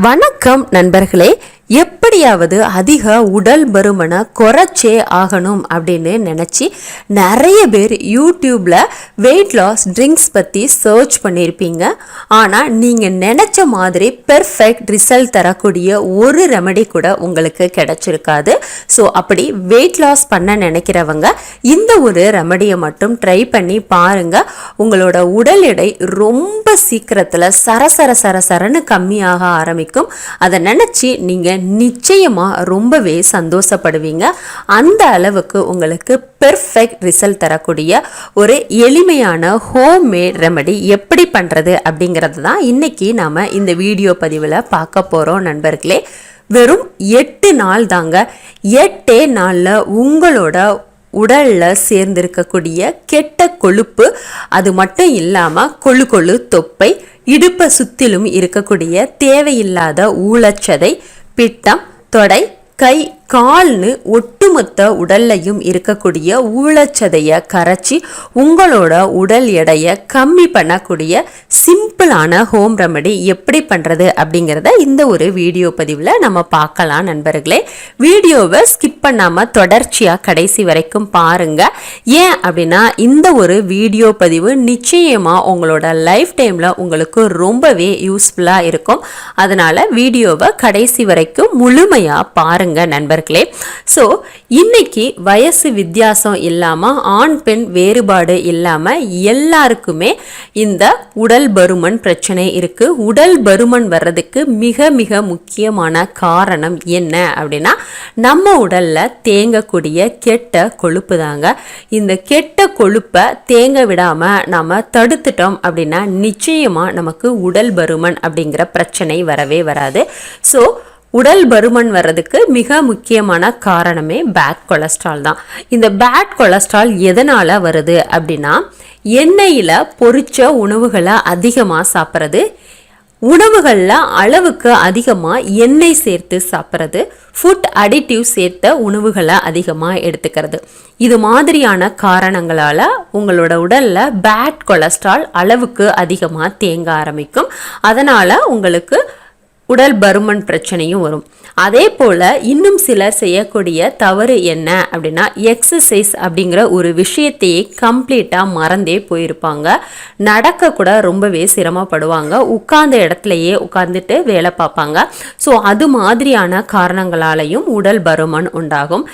வணக்கம் நண்பர்களே. எப்படியாவது அதிக உடல் பருமனை குறைச்சே ஆகணும் அப்படின்னு நினச்சி நிறைய பேர் யூடியூப்பில் வெயிட் லாஸ் ட்ரிங்க்ஸ் பற்றி சர்ச் பண்ணியிருப்பீங்க ஆனால் நீங்கள் நினச்ச மாதிரி பெர்ஃபெக்ட் ரிசல்ட் தரக்கூடிய ஒரு ரெமடி கூட உங்களுக்கு கிடைச்சிருக்காது. ஸோ அப்படி வெயிட் லாஸ் பண்ண நினைக்கிறவங்க இந்த ஒரு ரெமடியை மட்டும் ட்ரை பண்ணி பாருங்கள் உங்களோட உடல் எடை ரொம்ப சீக்கிரத்தில் சரசர சரசரன்னு கம்மியாக ஆரம்பிக்கும். அதை நினச்சி நீங்கள் நிச்சயமாக ரொம்பவே சந்தோஷப்படுவீங்க. அந்த அளவுக்கு உங்களுக்கு பெர்ஃபெக்ட் ரிசல்ட் தரக்கூடிய ஒரு எளிமையான ஹோம்மேட் ரெமடி எப்படி பண்ணுறது அப்படிங்கிறது தான் இன்றைக்கி நாம் இந்த வீடியோ பதிவில் பார்க்க போகிறோம் நண்பர்களே. வெறும் எட்டு நாள் தாங்க. எட்டே நாளில் உங்களோட உடலில் சேர்ந்திருக்கக்கூடிய கெட்ட கொழுப்பு அது மட்டும் இல்லாமல் கொழு கொழு தொப்பை இடுப்பை சுற்றிலும் இருக்கக்கூடிய தேவையில்லாத ஊழச்சதை பிட்டம் தொடை கை கால்னு ஒட்டுமொத்த உடல்லையும் இருக்கக்கூடிய ஊழச்சதையை கரைச்சி உங்களோட உடல் எடையை கம்மி பண்ணக்கூடிய சிம்பிளான ஹோம் ரெமடி எப்படி பண்ணுறது அப்படிங்கிறத இந்த ஒரு வீடியோ பதிவில் நம்ம பார்க்கலாம் நண்பர்களே. வீடியோவை ஸ்கிப் பண்ணாமல் தொடர்ச்சியாக கடைசி வரைக்கும் பாருங்கள் ஏன் அப்படின்னா இந்த ஒரு வீடியோ பதிவு நிச்சயமாக உங்களோட லைஃப் டைமில் உங்களுக்கு ரொம்பவே யூஸ்ஃபுல்லாக இருக்கும். அதனால் வீடியோவை கடைசி வரைக்கும் முழுமையாக பாருங்கள் நண்பர்கள். ஸோ இன்னைக்கு வயசு வித்தியாசம் இல்லாமல் ஆண் பெண் வேறுபாடு இல்லாமல் எல்லாருக்குமே இந்த உடல் பருமன் பிரச்சனை இருக்குது உடல் பருமன் வர்றதுக்கு மிக மிக முக்கியமான காரணம் என்ன அப்படின்னா நம்ம உடலில் தேங்கக்கூடிய கெட்ட கொழுப்பு தாங்க. இந்த கெட்ட கொழுப்பை தேங்க விடாமல் நம்ம தடுத்துட்டோம் அப்படின்னா நிச்சயமாக நமக்கு உடல் பருமன் அப்படிங்கிற பிரச்சனை வரவே வராது. ஸோ உடல் பருமன் வர்றதுக்கு மிக முக்கியமான காரணமே பேட் கொலஸ்ட்ரால் தான். இந்த பேட் கொலஸ்ட்ரால் எதனால் வருது அப்படின்னா எண்ணெயில் பொறிச்ச உணவுகளை அதிகமாக சாப்பிட்றது உணவுகளில் அளவுக்கு அதிகமாக எண்ணெய் சேர்த்து சாப்பிட்றது ஃபுட் அடிட்டிவ் சேர்த்த உணவுகளை அதிகமாக எடுத்துக்கிறது. இது மாதிரியான காரணங்களால் உங்களோட உடலில் பேட் கொலஸ்ட்ரால் அளவுக்கு அதிகமாக தேங்க ஆரம்பிக்கும். அதனால் உங்களுக்கு உடல் பருமன் பிரச்சனையும் வரும். அதே போல் இன்னும் சிலர் செய்யக்கூடிய தவறு என்ன அப்படின்னா எக்ஸசைஸ் அப்படிங்கிற ஒரு விஷயத்தையே கம்ப்ளீட்டாக மறந்தே போயிருப்பாங்க. நடக்க கூட ரொம்பவே சிரமப்படுவாங்க. உட்கார்ந்த இடத்துலையே உட்காந்துட்டு வேலை பார்ப்பாங்க. ஸோ அது மாதிரியான காரணங்களாலையும் உடல் பருமன் உண்டாகும்.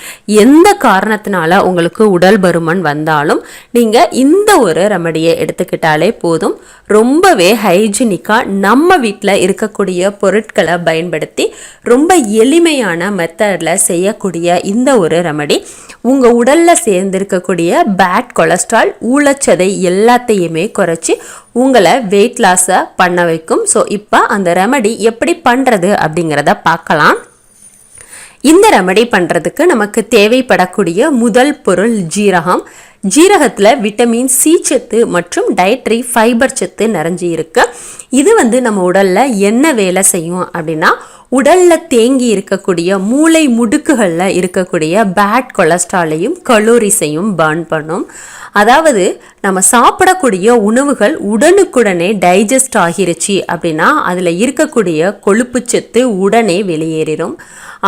எந்த காரணத்தினால உங்களுக்கு உடல் பருமன் வந்தாலும் நீங்கள் இந்த ஒரு ரெமடியை எடுத்துக்கிட்டாலே போதும். ரொம்பவே ஹைஜீனிக்காக நம்ம வீட்டில் இருக்கக்கூடிய பொருட்கள் பயன்படுத்தி ரொம்ப எளிமையான மெத்தடில் செய்யக்கூடிய இந்த ஒரு ரெமடி உங்கள் உடலில் சேர்ந்திருக்கக்கூடிய பேட் கொலஸ்ட்ரால் ஊழச்சதை எல்லாத்தையுமே குறைச்சி உங்களை வெயிட் லாஸை பண்ண வைக்கும். ஸோ இப்போ அந்த ரெமடி எப்படி பண்ணுறது அப்படிங்கிறத பார்க்கலாம். இந்த ரெமடி பண்ணுறதுக்கு நமக்கு தேவைப்படக்கூடிய முதல் பொருள் ஜீரகம். ஜீரகத்தில் விட்டமின் சி சத்து மற்றும் டயட்ரி ஃபைபர் சத்து நிறைஞ்சி இருக்கு. இது வந்து நம்ம உடலில் என்ன வேலை செய்யும் அப்படின்னா உடலில் தேங்கி இருக்கக்கூடிய மூளை முடுக்குகளில் இருக்கக்கூடிய பேட் கொலஸ்ட்ராலையும் கலோரிஸையும் பர்ன் பண்ணும். அதாவது நம்ம சாப்பிடக்கூடிய உணவுகள் உடனுக்குடனே டைஜஸ்ட் ஆகிருச்சு அப்படின்னா அதில் இருக்கக்கூடிய கொழுப்பு சத்து உடனே வெளியேறிடும்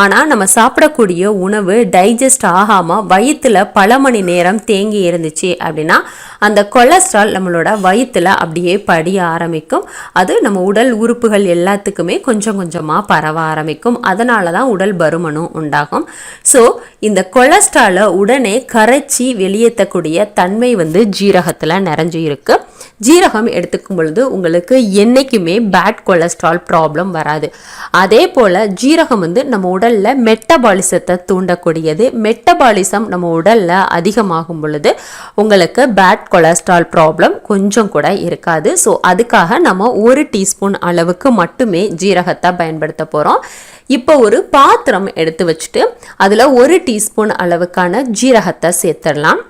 ஆனால் நம்ம சாப்பிடக்கூடிய உணவு டைஜஸ்ட் ஆகாமல் வயிற்றில் பல மணி நேரம் தேங்கி இருந்துச்சு அப்படின்னா அந்த கொலஸ்ட்ரால் நம்மளோட வயிற்றில் அப்படியே படிய ஆரம்பிக்கும். அது நம்ம உடல் உறுப்புகள் எல்லாத்துக்குமே கொஞ்சம் கொஞ்சமாக பரவ ஆரம்பிக்கும். அதனால தான் உடல் பருமனும் உண்டாகும். ஸோ இந்த கொலஸ்ட்ராலை உடனே கரைச்சி வெளியேற்றக்கூடிய தன்மை வந்து ஜீரகத்தில் நிறைஞ்சு இருக்குது ஜீரகம் எடுத்துக்கும் பொழுது உங்களுக்கு என்றைக்குமே பேட் கொலஸ்ட்ரால் ப்ராப்ளம் வராது. அதே போல் ஜீரகம் வந்து நம்ம உடல் உடலில் மெட்டபாலிசத்தை தூண்டக்கூடியது. மெட்டபாலிசம் நம்ம உடலில் அதிகமாகும் பொழுது உங்களுக்கு பேட் கொலஸ்ட்ரால் ப்ராப்ளம் கொஞ்சம் கூட இருக்காது. ஸோ அதுக்காக நம்ம ஒரு டீஸ்பூன் அளவுக்கு மட்டுமே ஜீரகத்தை பயன்படுத்த போகிறோம் இப்போ ஒரு பாத்திரம் எடுத்து வச்சுட்டு அதில் ஒரு டீஸ்பூன் அளவுக்கான ஜீரகத்தை சேர்த்துடலாம்.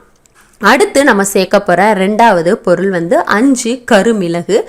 அடுத்து நம்ம சேர்க்க போகிற ரெண்டாவது பொருள் வந்து அஞ்சு கருமிளகு.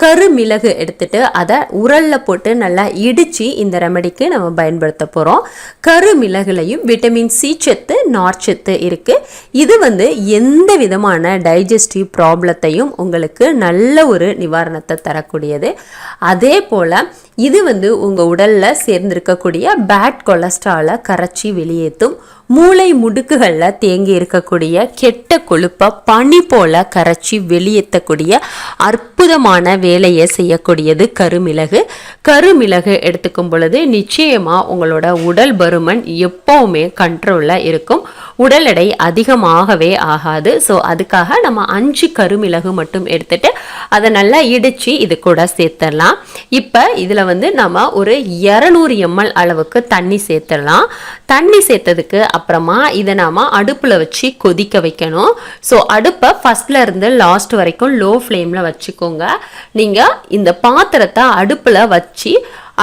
கருமிளகு எடுத்துட்டு அதை உரல்ல போட்டு நல்லா இடித்து இந்த ரெமடிக்கு நம்ம பயன்படுத்த போகிறோம் கருமிளகுலையும் விட்டமின் சி சத்து நார்ச்சத்து இருக்குது இது வந்து எந்த விதமான டைஜஸ்டிவ் ப்ராப்ளத்தையும் உங்களுக்கு நல்ல ஒரு நிவாரணத்தை தரக்கூடியது. அதே போல் இது வந்து உங்கள் உடலில் சேர்ந்திருக்கக்கூடிய பேட் கொலஸ்ட்ராலை கரைச்சி வெளியேற்றும் மூளை முடுக்குகளில் தேங்கி இருக்கக்கூடிய கெட்ட கொழுப்பை பனி போல கரைச்சி வெளியேற்றக்கூடிய அற்புதமான வேலையை செய்யக்கூடியது கருமிளகு. கருமிளகு எடுத்துக்கும் பொழுது நிச்சயமாக உங்களோட உடல் பருமன் எப்போவுமே கண்ட்ரோலில் இருக்கும். உடல் எடை அதிகமாகவே ஆகாது. ஸோ அதுக்காக நம்ம அஞ்சு கருமிளகு மட்டும் எடுத்துட்டு அதை நல்லா இடித்து இது கூட சேர்த்துடலாம். இப்போ இதில் வந்து நம்ம ஒரு இரநூறு எம்எல் அளவுக்கு தண்ணி சேர்த்துடலாம். தண்ணி சேர்த்ததுக்கு அப்புறமா இதை நாம் அடுப்பில் வச்சு கொதிக்க வைக்கணும். ஸோ அடுப்பை ஃபஸ்ட்ல இருந்து லாஸ்ட் வரைக்கும் லோ ஃப்ளேமில் வச்சுக்கோங்க. நீங்கள் இந்த பாத்திரத்தை அடுப்பில் வச்சு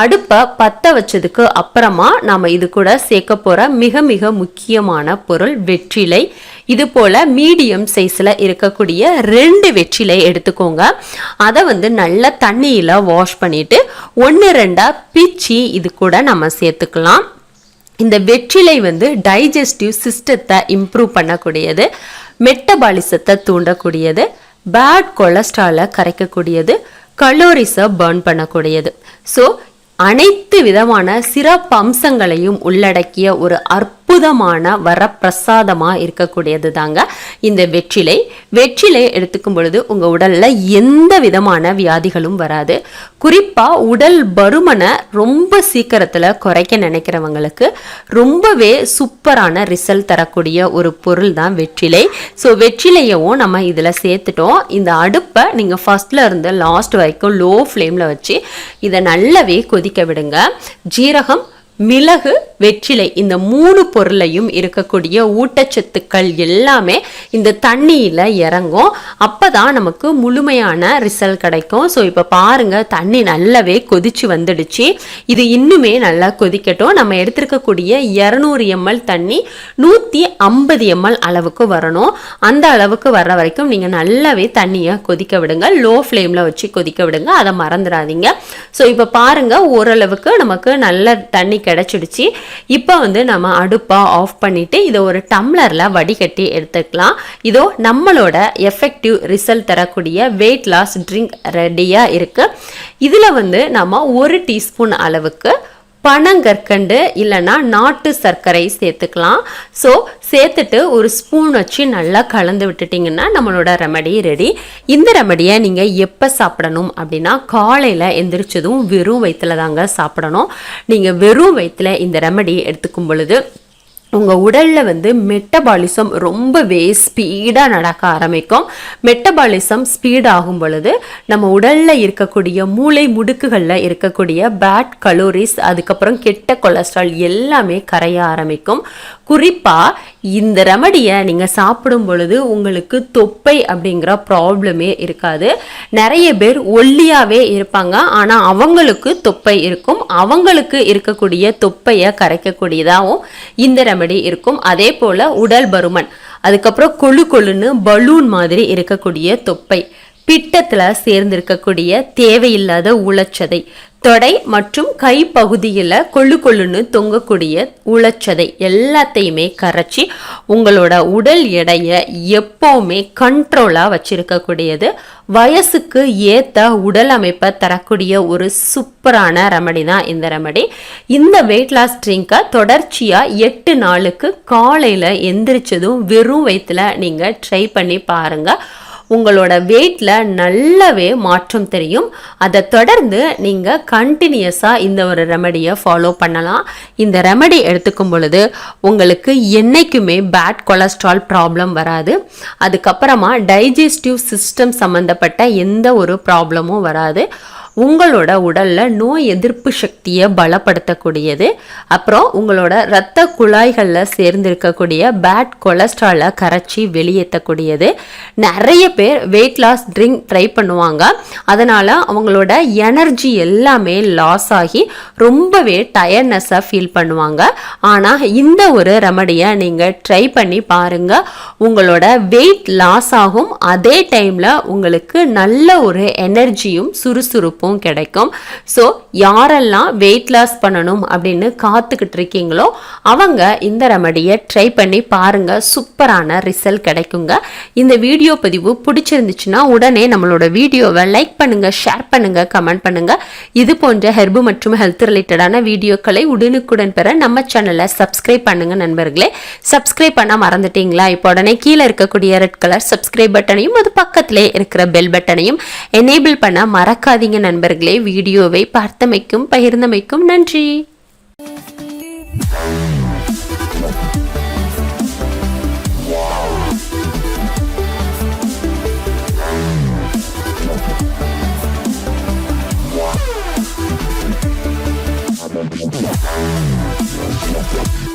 அடுப்பை பற்ற வச்சதுக்கு அப்புறமா நாம் இது கூட சேர்க்க போகிற மிக மிக முக்கியமான பொருள் வெற்றிலை. இது போல் மீடியம் சைஸில் இருக்கக்கூடிய ரெண்டு வெற்றிலை எடுத்துக்கோங்க. அதை வந்து நல்ல தண்ணியில் வாஷ் பண்ணிவிட்டு ஒன்று ரெண்டாக பிச்சு இது கூட நம்ம சேர்த்துக்கலாம். இந்த வெற்றிலை வந்து டைஜஸ்டிவ் சிஸ்டத்தை இம்ப்ரூவ் பண்ணக்கூடியது மெட்டபாலிசத்தை தூண்டக்கூடியது பேட் கொலஸ்ட்ராலை கரைக்கக்கூடியது கலோரிஸை பர்ன் பண்ணக்கூடியது. ஸோ அனைத்து விதமான சிறப்பம்சங்களையும் உள்ளடக்கிய ஒரு அற்புதமான வரப்பிரசாதமாக இருக்கக்கூடியது தாங்க இந்த வெற்றிலை. வெற்றிலை எடுத்துக்கும் பொழுது உங்கள் உடலில் எந்த விதமான வியாதிகளும் வராது. குறிப்பாக உடல் பருமனை ரொம்ப சீக்கிரத்தில் குறைக்க நினைக்கிறவங்களுக்கு ரொம்பவே சூப்பரான ரிசல்ட் தரக்கூடிய ஒரு பொருள் தான் வெற்றிலை. ஸோ வெற்றிலையவும் நம்ம இதில் சேர்த்துட்டோம். இந்த அடுப்பை நீங்கள் ஃபஸ்ட்டில் இருந்து லாஸ்ட் வரைக்கும் லோ ஃப்ளேமில் வச்சு இதை நல்லாவே கொதிக்க விடுங்க. ஜீரகம் மிளகு வெற்றிலை இந்த மூணு பொருளையும் இருக்கக்கூடிய ஊட்டச்சத்துக்கள் எல்லாமே இந்த தண்ணியில் இறங்கும். அப்போ தான் நமக்கு முழுமையான ரிசல்ட் கிடைக்கும். ஸோ இப்போ பாருங்கள் தண்ணி நல்லாவே கொதிச்சு வந்துடுச்சு. இது இன்னுமே நல்லா கொதிக்கட்டும். நம்ம எடுத்திருக்கக்கூடிய இரநூறு எம்எல் தண்ணி நூற்றி ஐம்பது எம்எல் அளவுக்கு வரணும். அந்த அளவுக்கு வர்ற வரைக்கும் நீங்கள் நல்லாவே தண்ணியை கொதிக்க விடுங்க. லோ ஃப்ளேமில் வச்சு கொதிக்க விடுங்க. அதை மறந்துடாதீங்க. ஸோ இப்போ பாருங்கள் ஓரளவுக்கு நமக்கு நல்ல தண்ணி கிடச்சிடுச்சு. இப்போ வந்து நம்ம அடுப்பை ஆஃப் பண்ணிவிட்டு இதை ஒரு டம்ளரில் வடிகட்டி எடுத்துக்கலாம். இதோ நம்மளோட எஃபெக்டிவ் ரிசல்ட் தரக்கூடிய வெயிட் லாஸ் ட்ரிங்க் ரெடியாக இருக்குது இதில் வந்து நம்ம ஒரு டீஸ்பூன் அளவுக்கு பனங்கற்கண்டு இல்லைன்னா நாட்டு சர்க்கரை சேர்த்துக்கலாம். ஸோ சேர்த்துட்டு ஒரு ஸ்பூன் வச்சு நல்லா கலந்து விட்டுட்டிங்கன்னா நம்மளோட ரெமடி ரெடி இந்த ரெமடியை நீங்கள் எப்போ சாப்பிடணும் அப்படின்னா காலையில் எந்திரிச்சதும் வெறும் வயிற்றுல தாங்க சாப்பிடணும். நீங்கள் வெறும் வயிற்றுல இந்த ரெமடி எடுத்துக்கும் பொழுது உங்கள் உடலில் வந்து மெட்டபாலிசம் ரொம்பவே ஸ்பீடாக நடக்க ஆரம்பிக்கும். மெட்டபாலிசம் ஸ்பீட் ஆகும் பொழுது நம்ம உடலில் இருக்கக்கூடிய மூளை முடுக்குகளில் இருக்கக்கூடிய பேட் கலோரிஸ் அதுக்கப்புறம் கெட்ட கொலஸ்ட்ரால் எல்லாமே கரைய ஆரம்பிக்கும். குறிப்பாக இந்த ரெமடியை நீங்கள் சாப்பிடும் பொழுது உங்களுக்கு தொப்பை அப்படிங்கிற ப்ராப்ளமே இருக்காது. நிறைய பேர் ஒல்லியாகவே இருப்பாங்க. ஆனால் அவங்களுக்கு தொப்பை இருக்கும். அவங்களுக்கு இருக்கக்கூடிய தொப்பையை கரைக்கக்கூடியதாகவும் இந்த ரெமடி இருக்கும். அதே போல் உடல் பருமன். அதுக்கப்புறம் கொழு கொழுன்னு பலூன் மாதிரி இருக்கக்கூடிய தொப்பை. பிட்டத்தில் சேர்ந்திருக்கக்கூடிய தேவையில்லாத உளச்சதை தொடை மற்றும் கை பகுதியில் கொள்ளு கொள்ளுன்னு தொங்கக்கூடிய உளச்சதை எல்லாத்தையுமே கரைச்சி உங்களோட உடல் எடையை எப்போவுமே கண்ட்ரோலாக வச்சிருக்கக்கூடியது. வயசுக்கு ஏற்ற உடல் அமைப்பை தரக்கூடிய ஒரு சூப்பரான ரெமடி தான் இந்த ரெமடி இந்த வெயிட் லாஸ் ட்ரிங்கை தொடர்ச்சியாக எட்டு நாளுக்கு காலையில் எந்திரிச்சதும் வெறும் வயிற்றுல நீங்கள் ட்ரை பண்ணி பாருங்கள் உங்களோட வெயிட்டில் நல்லாவே மாற்றம் தெரியும். அதை தொடர்ந்து நீங்கள் கண்டினியூஸாக இந்த ஒரு ரெமடியை ஃபாலோ பண்ணலாம். இந்த ரெமடி எடுத்துக்கும் பொழுது உங்களுக்கு என்றைக்குமே பேட் கொலஸ்ட்ரால் ப்ராப்ளம் வராது. அதுக்கப்புறமா டைஜஸ்டிவ் சிஸ்டம் சம்மந்தப்பட்ட எந்த ஒரு ப்ராப்ளமும் வராது. உங்களோட உடல்ல நோய் எதிர்ப்பு சக்தியை பலப்படுத்தக்கூடியது. அப்புறம் உங்களோட இரத்த குழாய்களில் சேர்ந்திருக்கக்கூடிய பேட் கொலஸ்ட்ராலை கரைச்சி வெளியேற்றக்கூடியது. நிறைய பேர் வெயிட் லாஸ் ட்ரிங்க் ட்ரை பண்ணுவாங்க. அதனால அவங்களோட எனர்ஜி எல்லாமே லாஸ் ஆகி ரொம்பவே டயர்னஸாக ஃபீல் பண்ணுவாங்க. ஆனால் இந்த ஒரு ரெமடியை நீங்கள் ட்ரை பண்ணி பாருங்க. உங்களோட வெயிட் லாஸ் ஆகும். அதே டைமில் உங்களுக்கு நல்ல ஒரு எனர்ஜியும் சுறுசுறுப்பும் கிடைக்கும். ஸோ யாரெல்லாம் வெயிட் லாஸ் பண்ணணும் அப்படின்னு காத்துக்கிட்டு இருக்கீங்களோ அவங்க இந்த ரெமடியை ட்ரை பண்ணி பாருங்க. சூப்பரான ரிசல்ட் கிடைக்குங்க. இந்த வீடியோ பதிவு பிடிச்சிருந்துச்சுன்னா உடனே நம்மளோட வீடியோவை லைக் பண்ணுங்க ஷேர் பண்ணுங்க கமெண்ட் பண்ணுங்க. இது போன்ற ஹெர்பு மற்றும் ஹெல்த் ரிலேட்டடான வீடியோக்களை உடனுக்குடன் பெற நம்ம சேனலை சப்ஸ்கிரைப் பண்ணுங்க நண்பர்களே. சப்ஸ்கிரைப் பண்ண மறந்துட்டீங்களா? இப்போ உடனே கீழே இருக்கக்கூடிய ரெட் கலர் சப்ஸ்கிரைப் பட்டனையும் அது பக்கத்திலே இருக்கிற பெல் பட்டனையும் எனேபிள் பண்ண மறக்காதீங்க நண்பர்களே வீடியோவை பார்த்தமைக்கும் பகிர்ந்தமைக்கும் நன்றி. Thank